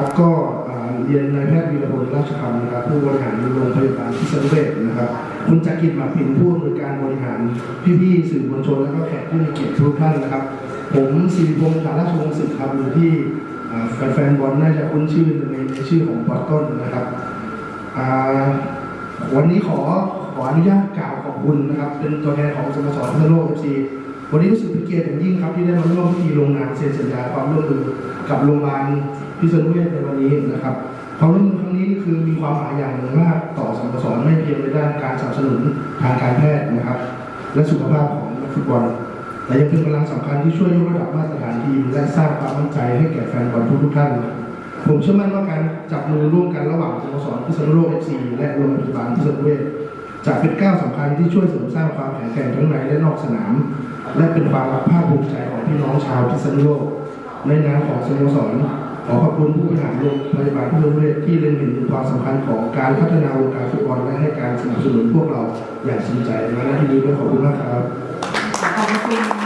ครับก็เรียนนายแพทย์วีรพลราชคำนะครับผู้บริหารโรงพยาบาลพิษณุเวชนะครับคุณจักริดมากปินผู้อำนวยการบริหารพี่ๆสื่อมวลชนและก็แขกผู้มีเกียรติทุกท่านนะครับ ผมศิริพงศ์สาราชวงศ์ศึกครับอยู่ที่แฟนๆบอลน่าจะคุ้นชื่อในในชื่อของบอสต้นนะครับวันนี้ขอขออนุญาตกล่าวขอบคุณนะครับ เป็นตัวแทนของสโมสรพิษณุโลกเอฟซีวันนี้รู้สึกเป็นเกียรติอย่างยิ่งครับที่ได้มาร่วมพิธีลงนามเซ็นสัญญาความร่วมมือกับโรงพยาบาล พิษณุเวชในวันนี้นะครับความร่วมมือครั้งนี้คือมีความหมายอย่างมากต่อสโมสรไม่เพียงในด้านการสนับสนุนทางการแพทย์นะครับ และสุขภาพของนักฟุตบอลแต่ยังเป็นกำลังสำคัญที่ช่วยยกระดับมาตรฐานทีมและสร้างความมั่นใจให้แก่แฟนบอลทุกๆท่าน ผมเชื่อมั่นว่าการจับมือร่วมกันระหว่างสโมสรพิษณุโลกเอฟซีและโรงพยาบาลพิษณุเวชจะเป็นก้าวสำคัญที่ช่วยเสริมสร้างความแข็งแกร่งทั้งในและนอกสนาม และเป็นความภาคภูมิใจของพี่น้องชาวพิษณุโลกในนามของสโมสร ขอขอบคุณผู้บริหารโรงพยาบาลพิโรเวชที่เล็งเห็นถึงความสำคัญของการพัฒนาวงการฟุตบอลและให้การสนับสนุนพวกเราอย่างจริงใจมาณที่นี้ด้วยขอบคุณมากครับขอบคุณ